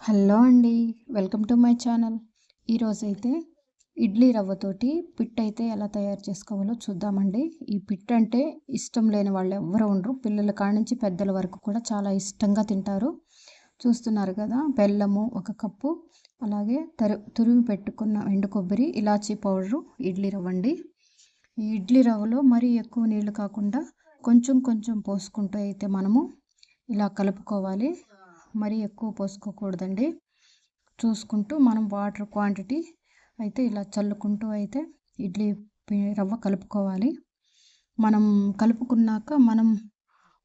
Hello అండి welcome to my channel. ఈరోజైతే idli రవ్వతోటి pit అయితే ఎలా తయారు చేసుకోవాలో చూద్దామండి. ఈ పిట్ అంటే ఇష్టం లేని వాళ్ళు ఎవరు ఉండరు. పిల్లల కాడ నుంచి పెద్దల వరకు కూడా చాలా ఇష్టంగా తింటారు. చూస్తున్నారు కదా బెల్లము ఒక కప్పు అలాగే తరు తురిమి పెట్టుకున్న ఎండు కొబ్బరి ఇలాచీ పౌడరు ఇడ్లీ రవ్వ అండి. ఈ ఇడ్లీ రవ్వలో మరీ ఎక్కువ నీళ్ళు కాకుండా కొంచెం కొంచెం పోసుకుంటూ అయితే మనము ఇలా కలుపుకోవాలి. మరీ ఎక్కువ పోసుకోకూడదండి. చూసుకుంటూ మనం వాటర్ క్వాంటిటీ అయితే ఇలా చల్లుకుంటూ అయితే ఇడ్లీ రవ్వ కలుపుకోవాలి. మనం కలుపుకున్నాక మనం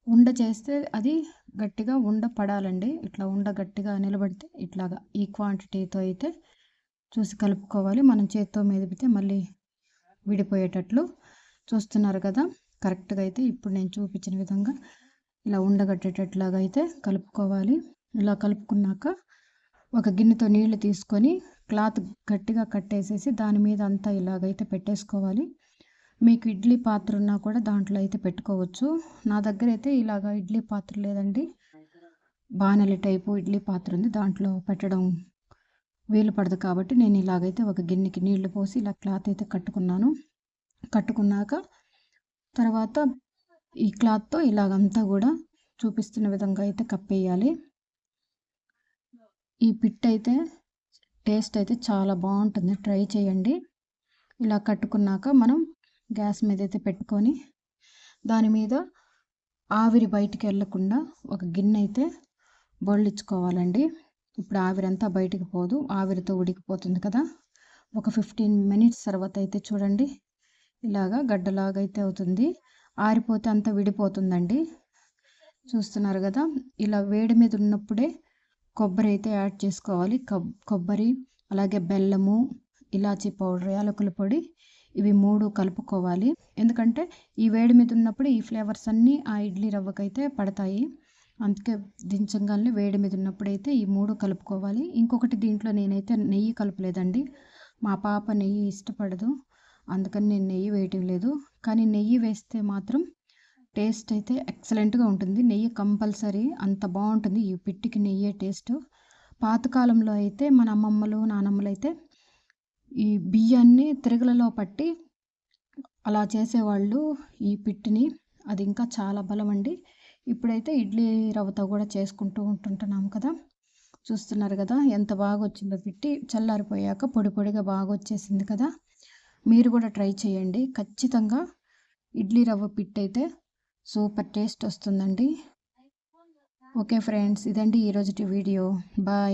ఉండ చేస్తే అది గట్టిగా ఉండ పడాలండి. ఇట్లా ఉండ గట్టిగా నిలబడితే ఇట్లాగా ఈ క్వాంటిటీతో అయితే చూసి కలుపుకోవాలి. మనం చేత్తో మెదిపితే మళ్ళీ విడిపోయేటట్లు చూస్తున్నారు కదా. కరెక్ట్గా అయితే ఇప్పుడు నేను చూపించిన విధంగా ఇలా ఉండగట్టేటట్లాగా అయితే కలుపుకోవాలి. ఇలా కలుపుకున్నాక ఒక గిన్నెతో నీళ్ళు తీసుకొని క్లాత్ గట్టిగా కట్టేసేసి దాని మీద అంతా ఇలాగైతే పెట్టేసుకోవాలి. మీకు ఇడ్లీ పాత్ర ఉన్నా కూడా దాంట్లో అయితే పెట్టుకోవచ్చు. నా దగ్గర అయితే ఇలాగ ఇడ్లీ పాత్ర లేదండి. బాణలి టైపు ఇడ్లీ పాత్ర ఉంది. దాంట్లో పెట్టడం వీలు పడదు కాబట్టి నేను ఇలాగైతే ఒక గిన్నెకి నీళ్ళు పోసి ఇలా క్లాత్ అయితే కట్టుకున్నాను. కట్టుకున్నాక తర్వాత ఈ క్లాత్తో ఇలాగంతా కూడా చూపిస్తున్న విధంగా అయితే కప్పేయాలి. ఈ పిట్ అయితే టేస్ట్ అయితే చాలా బాగుంటుంది. ట్రై చేయండి. ఇలా కట్టుకున్నాక మనం గ్యాస్ మీద అయితే పెట్టుకొని దాని మీద ఆవిరి బయటికి వెళ్ళకుండా ఒక గిన్నె అయితే బొళ్ళించుకోవాలండి ఇప్పుడు ఆవిరి అంతా బయటికి పోదు. ఆవిరితో ఉడికిపోతుంది కదా. ఒక ఫిఫ్టీన్ మినిట్స్ తర్వాత అయితే చూడండి. ఇలాగా గడ్డలాగా అయితే అవుతుంది. ఆరిపోతే అంతా విడిపోతుందండి. చూస్తున్నారు కదా. ఇలా వేడి మీద ఉన్నప్పుడే కొబ్బరి అయితే యాడ్ చేసుకోవాలి. కొబ్బరి అలాగే బెల్లము ఇలాచీ పౌడర్ యాలకుల పొడి ఇవి మూడు కలుపుకోవాలి. ఎందుకంటే ఈ వేడి మీద ఉన్నప్పుడు ఈ ఫ్లేవర్స్ అన్నీ ఆ ఇడ్లీ రవ్వకైతే పడతాయి. అందుకే దించగానే వేడి మీద ఉన్నప్పుడైతే ఈ మూడు కలుపుకోవాలి. ఇంకొకటి దీంట్లో నేనైతే నెయ్యి కలపలేదండి. మా పాప నెయ్యి ఇష్టపడదు. అందుకని నేను నెయ్యి వేయటం లేదు. కానీ నెయ్యి వేస్తే మాత్రం టేస్ట్ అయితే ఎక్సలెంట్గా ఉంటుంది. నెయ్యి కంపల్సరీ అంత బాగుంటుంది. ఈ పిట్టికి నెయ్యి టేస్ట్. పాతకాలంలో అయితే మన అమ్మమ్మలు నానమ్మలు అయితే ఈ బియ్యాన్ని తిరగలలో పట్టి అలా చేసేవాళ్ళు ఈ పిట్టిని. అది ఇంకా చాలా బలం అండి. ఇప్పుడైతే ఇడ్లీ రవ్వతో కూడా చేసుకుంటూ ఉంటుంటున్నాం కదా. చూస్తున్నారు కదా ఎంత బాగా వచ్చిందో పిట్టి. చల్లారిపోయాక పొడి పొడిగా బాగా వచ్చేసింది కదా. మీరు కూడా ట్రై చేయండి. ఖచ్చితంగా ఇడ్లీ రవ్వ పిట్ అయితే సూపర్ టేస్ట్ వస్తుందండి. ఓకే ఫ్రెండ్స్ ఇదండి ఈరోజుటి వీడియో. బాయ్.